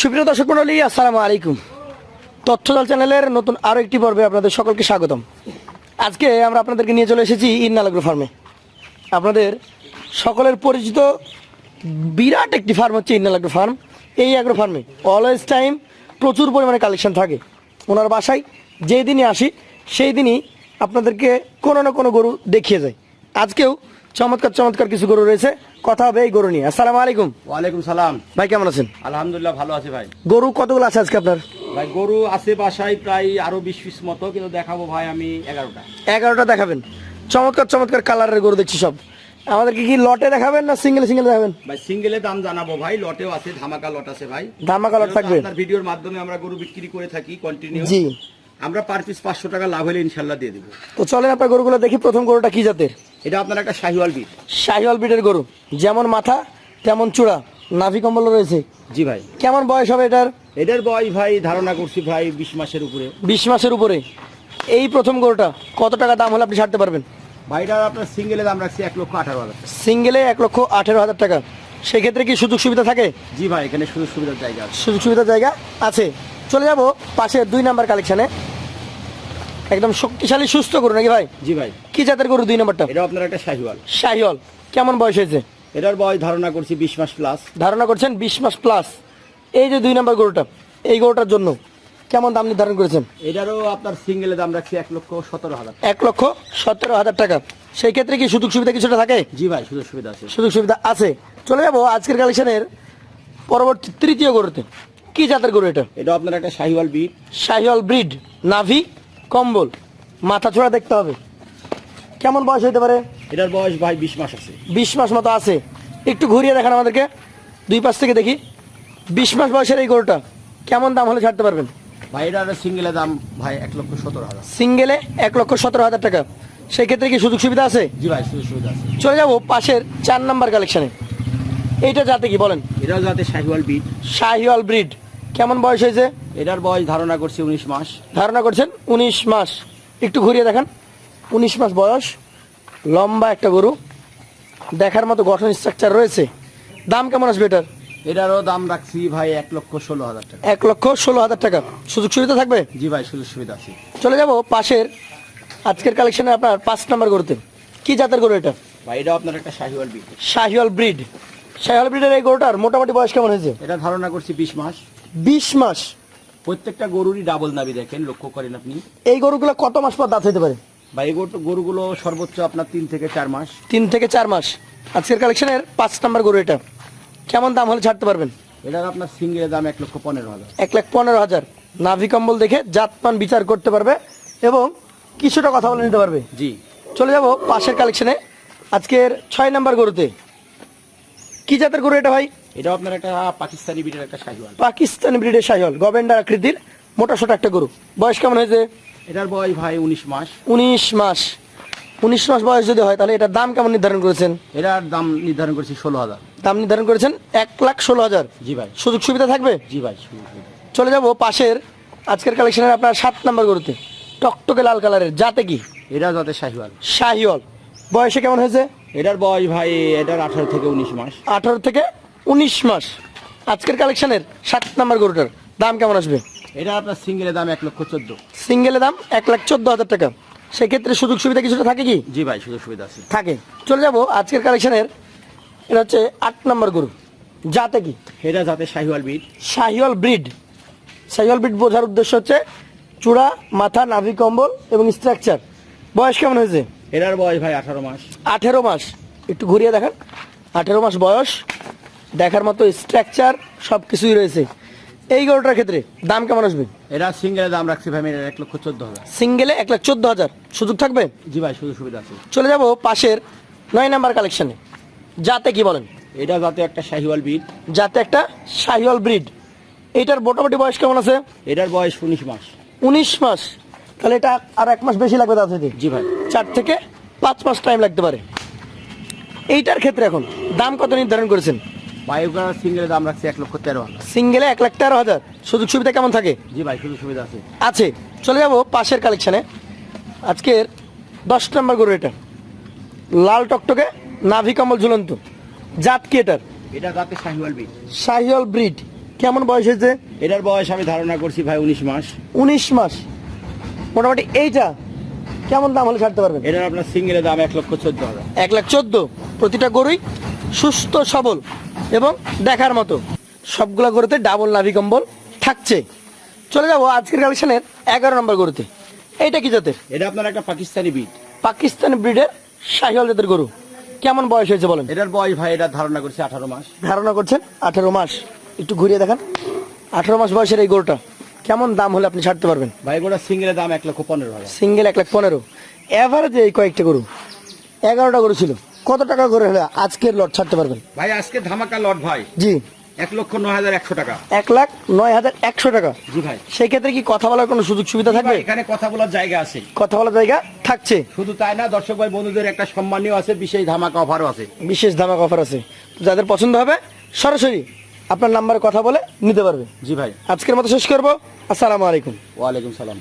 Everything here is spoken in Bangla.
সুপ্রিয় দর্শক মন্ডলী আসসালামু আলাইকুম। তথ্যদল চ্যানেলের নতুন আরও একটি পর্বে আপনাদের সকলকে স্বাগতম। আজকে আমরা আপনাদেরকে নিয়ে চলে এসেছি ইন্নালাগ্রো ফার্মে। আপনাদের সকলের পরিচিত বিরাট একটি ফার্ম হচ্ছে ইন্নালাগ্রো ফার্ম। এই অ্যাগ্রো ফার্মে অলওয়েজ টাইম প্রচুর পরিমাণে কালেকশন থাকে। ওনার বাসায় যেই দিনই আসি, সেই দিনই আপনাদেরকে কোনো না কোনো গরু দেখিয়ে যায় আজকেও চমৎকার চমৎকার কিছু গরু রয়েছে। কথা হবে এই গরু নিয়ে। আসসালামু আলাইকুম। ওয়ালাইকুম সালাম। ভাই কেমন আছেন? আলহামদুলিল্লাহ ভালো আছে ভাই। গরু কতগুলো আছে আজকে আপনার? ভাই গরু আছে বাসায় প্রায় আরও বিশ পিস মতো কিন্তু দেখাবো ভাই আমি এগারোটা। এগারোটা দেখাবেন। চমৎকার চমৎকার কালারের গরু দেখছি সব। আমাদেরকে কি লটে দেখাবেন না সিঙ্গেল সিঙ্গেল দেখাবেন? ভাই সিঙ্গেলের দাম জানাব ভাই লটেও আছে ধামাকা লট আছে ভাই। ধামাকা লট থাকবে। আপনার ভিডিওর মাধ্যমে আমরা গরু বিক্রি করে থাকি কন্টিনিউ জি। আমরা পার পিস পাঁচশো টাকা লাভ হলে ইনশাল্লাহ দিয়ে দেবো। তো চলেন আপনার গরুগুলো দেখি প্রথম গরুটা কি জাতের? এটা আপনার একটা শাহিওয়াল বিট শাহিওয়াল বিটের গরু। যেমন মাথা তেমন চূড়া। নাভি কম্বল রয়েছে। জি ভাই। কেমন বয়স হবে এটার? এটার বয়স ভাই ধারণা করছি ভাই বিশ মাসের উপরে। বিশ মাসের উপরে। এই প্রথম গরুটা কত টাকা দাম হলে আপনি ছাড়তে পারবেন? ভাইটার আপনার সিঙ্গেলে দাম রাখছি এক লক্ষ আঠারো হাজার সিঙ্গেলে এক লক্ষ আঠেরো হাজার টাকা। সেক্ষেত্রে কি সুযোগ সুবিধা থাকে? জি ভাই এখানে সুযোগ সুবিধার জায়গা আছে। সুযোগ সুবিধার জায়গা আছে। চলে যাব পাশে দুই নাম্বার কালেকশনে একদম শক্তিশালী সুস্থ গরু নাকি ভাই? জি ভাই। কি জাতের গরু দুই নাম্বারটা? এটা আপনার একটা শাহিওয়াল। শাহিওল কেমন বয়স হয়েছে? এটার বয়স ধারণা করছি বিশ মাস প্লাস ধারণা করছেন বিশ মাস প্লাস এই যে দুই নাম্বার গরুটা এই গরুটার জন্য কেমন দাম নির্ধারণ করেছেন? এটারও আপনার সিঙ্গেলের দাম রাখছি এক লক্ষ সতেরো হাজার এক লক্ষ সতেরো হাজার টাকা। সেই ক্ষেত্রে কি সুযোগ সুবিধা কিছুটা থাকে? জি ভাই সুযোগ সুবিধা আছে। সুযোগ সুবিধা আছে। চলে যাব আজকের কালেকশনের পরবর্তী তৃতীয় গরুতে। কি জাতের গরু এটা? এটা আপনার একটা শাহিওয়াল ব্রিড শাহিওয়াল ব্রিড নাভি কম্বল। মাথা ছোড়া দেখতে হবে। কেমন বয়স হতে পারে? এটার বয়স ভাই বিশ মাস আছে। বিশ মাস মতো আছে। একটু ঘুরিয়ে দেখান আমাদেরকে। দুই পাশ থেকে দেখি। বিশ মাস বয়সের এই গরুটা কেমন দাম হলে ছাড়তে পারবেন? ভাই এটার সিঙ্গেলের দাম ভাই এক লক্ষ সতেরো হাজার। সিঙ্গেলে এক লক্ষ সতেরো হাজার টাকা। সেই ক্ষেত্রে কি সুযোগ সুবিধা আছে? জি ভাই সুযোগ সুবিধা আছে। চলে যাব পাশের চার নাম্বার কালেকশনে এইটা যাতে কি বলেন? এটা যাতে শাহিওয়াল বিট শাহিওয়াল ব্রিড কেমন বয়স হয়েছে? এটার বয়স ধারণা করছি উনিশ মাস। ধারণা করছেন উনিশ মাস। একটু ঘুরিয়ে দেখান। উনিশ মাস বয়স লম্বা একটা গরু। দেখার মতো গঠন স্ট্রাকচার রয়েছে। দাম কেমন আসবে এটার? এটারও দাম রাখছি ভাই এক লক্ষ ষোলো হাজার টাকা। এক লক্ষ ষোলো হাজার টাকা। সুযোগ সুবিধা থাকবে? জি ভাই সুযোগ সুবিধা আছে। চলে যাব পাশের আজকের কালেকশনে আপনার পাঁচ নাম্বার গরুতে। কি জাতের গরু এটা? ভাই এটা আপনার একটা শাহিওয়াল ব্রিড শাহিওয়াল ব্রিড শাহিওয়াল ব্রিডের এই গরুটার মোটামুটি বয়স কেমন হয়েছে? এটা ধারণা করছি বিশ মাস। বিশ মাস। প্রত্যেকটা গরুরই ডাবল নাবি দেখেন লক্ষ্য করেন আপনি। এই গরুগুলো কত মাস পর দাঁত হতে পারে? ভাই এই গরুগুলো সর্বোচ্চ আপনার তিন থেকে চার মাস। তিন থেকে চার মাস। আজকের কালেকশনের পাঁচ নাম্বার গরু এটা। কেমন দাম হলে ছাড়তে পারবেন? এটার আপনার সিঙ্গেলের দাম এক লক্ষ পনেরো হাজার। এক লাখ পনেরো হাজার। নাভি কম্বল দেখে জাতমান বিচার করতে পারবে এবং কিছুটা কথা বলে নিতে পারবে। জি। চলে যাব পাশের কালেকশনে। আজকের ছয় নাম্বার গরুতে। কি জাতের গরু এটা ভাই? এটাও আপনার একটা পাকিস্তানি বিটের একটা শাহিওয়াল। পাকিস্তানি ব্রিডের শাহিওয়াল গভেন্ডার আকৃতির মোটা সোটা একটা গরু। বয়স কেমন হয়েছে? এটার বয়স ভাই উনিশ মাস। উনিশ মাস। উনিশ মাস বয়স যদি হয় তাহলে এটার দাম কেমন নির্ধারণ করেছেন? এটার দাম নির্ধারণ করছি ষোলো হাজার। দাম নির্ধারণ করেছেন এক লাখ ষোলো হাজার। জি ভাই। সুযোগ সুবিধা থাকবে? জি ভাই চলে যাব পাশের আজকের কালেকশনের আপনার সাত নাম্বার গরুতে। টকটকে লাল কালারের। যাতে কি? এটা যাতে শাহিওয়াল। শাহিওয়াল। বয়সে কেমন হয়েছে? এটার বয়স ভাই এটার আঠারো থেকে উনিশ মাস। আঠারো থেকে উনিশ মাস। আজকের কালেকশনের সাত নাম্বার গরুটার দাম কেমন আসবে? এটা আপনার সিঙ্গেলের দাম এক লক্ষ চোদ্দ। সিঙ্গেলের দাম এক লাখ চোদ্দ হাজার টাকা। সেক্ষেত্রে সুযোগ সুবিধা কিছুটা থাকে কি? জি ভাই সুযোগ সুবিধা আছে। থাকে। চলে যাব আজকের কালেকশনের। এটা হচ্ছে আট নাম্বার গরু। যাতে কি? এটা যাতে Sahiwal breed. Sahiwal breed. Sahiwal breed বোঝার উদ্দেশ্য হচ্ছে চূড়া মাথা নাভি কম্বল এবং স্ট্রাকচার বয়স কেমন হয়েছে? এটার বয়স ভাই আঠারো মাস। আঠেরো মাস। একটু ঘুরিয়ে দেখান। আঠেরো মাস বয়স। দেখার মতো স্ট্রাকচার সব কিছুই রয়েছে। এই গরুটার ক্ষেত্রে দাম কেমন আসবে? এটা সিঙ্গেলে দাম রাখছি ভাই এক লক্ষ চোদ্দ হাজার। সিঙ্গেলে এক লাখ চোদ্দ হাজার। সুযোগ থাকবে? জি ভাই সুযোগ সুবিধা আছে। চলে যাব পাশের নয় নাম্বার কালেকশনে যাতে কি বলেন? এটা যাতে একটা শাহিওয়াল ব্রিড যাতে একটা শাহিওয়াল ব্রিড এইটার মোটামুটি বয়স কেমন আছে? এটার বয়স উনিশ মাস। উনিশ মাস। তাহলে এটা আর এক মাস বেশি লাগবে তার থেকে জি ভাই। চার থেকে পাঁচ মাস টাইম লাগতে পারে। এইটার ক্ষেত্রে এখন দাম কত নির্ধারণ করেছেন? বায়োকার সিঙ্গেলের দাম রাখছি এক লক্ষ তেরো হাজার। সিঙ্গেলে এক লাখ তেরো হাজার। সুযোগ সুবিধা কেমন থাকে? জি ভাই সুযোগ সুবিধা আছে। আছে। চলে যাব পাশের কালেকশানে। আজকের দশ নম্বর গরু এটা। লাল টকটকে নাভি কমল ঝুলন্ত। জাত কি এটার? এটা যাতে শাহিওয়াল বিট শাহিওয়াল ব্রিড। কেমন বয়স হয়েছে? এটার বয়স আমি ধারণা করছি ভাই উনিশ মাস। উনিশ মাস। মোটামুটি এইটা কেমন দাম হলে ছাড়তে পারবেন? এটার আপনার সিঙ্গেলের দাম এক লক্ষ চোদ্দ হাজার। এক লাখ চোদ্দ। প্রতিটা গরুই সুস্থ সবল। এবং দেখার মতো। সবগুলো গরুতে ডাবল নাভি কম্বল থাকছে। চলে যাব আজকের কালেকশনের এগারো নম্বর গরুতে। এইটা কি জাতের? এটা আপনার একটা পাকিস্তানি ব্রিড পাকিস্তানি ব্রিডের শাহিওয়াল জাতের গরু। কেমন বয়স হয়েছে বলেন? এটার বয়স ভাই এটার ধারণা করছে আঠারো মাস। ধারণা করছেন আঠেরো মাস। একটু ঘুরিয়ে দেখান। আঠেরো মাস বয়সের এই গরুটা কেমন দাম হলে আপনি ছাড়তে পারবেন? ভাই গোটা সিঙ্গেলের দাম এক লক্ষ পনেরো সিঙ্গেল এক লাখ পনেরো। এভারেজে এই কয়েকটা গরু। এগারোটা গরু ছিল। কত টাকা করে হলে আজকের লট ছাড়তে পারবেন? ভাই আজকে ধামাকা লট ভাই। জি। এক লক্ষ নয় হাজার একশো টাকা। এক লাখ নয় হাজার একশো টাকা। জি ভাই। সেই ক্ষেত্রে কি কথা বলার কোনো সুযোগ সুবিধা থাকবে? এখানে কথা বলার জায়গা আছে। কথা বলার জায়গা থাকছে। শুধু তাই না দর্শক ভাই বন্ধুদের একটা সম্মানীয় আছে বিশেষ ধামাকা অফারও আছে। বিশেষ ধামাক অফার আছে। যাদের পছন্দ হবে সরাসরি আপনার নাম্বারে কথা বলে নিতে পারবে। জি ভাই। আজকের মতো শেষ করব। আসসালামু আলাইকুম। ওয়ালাইকুম সালাম।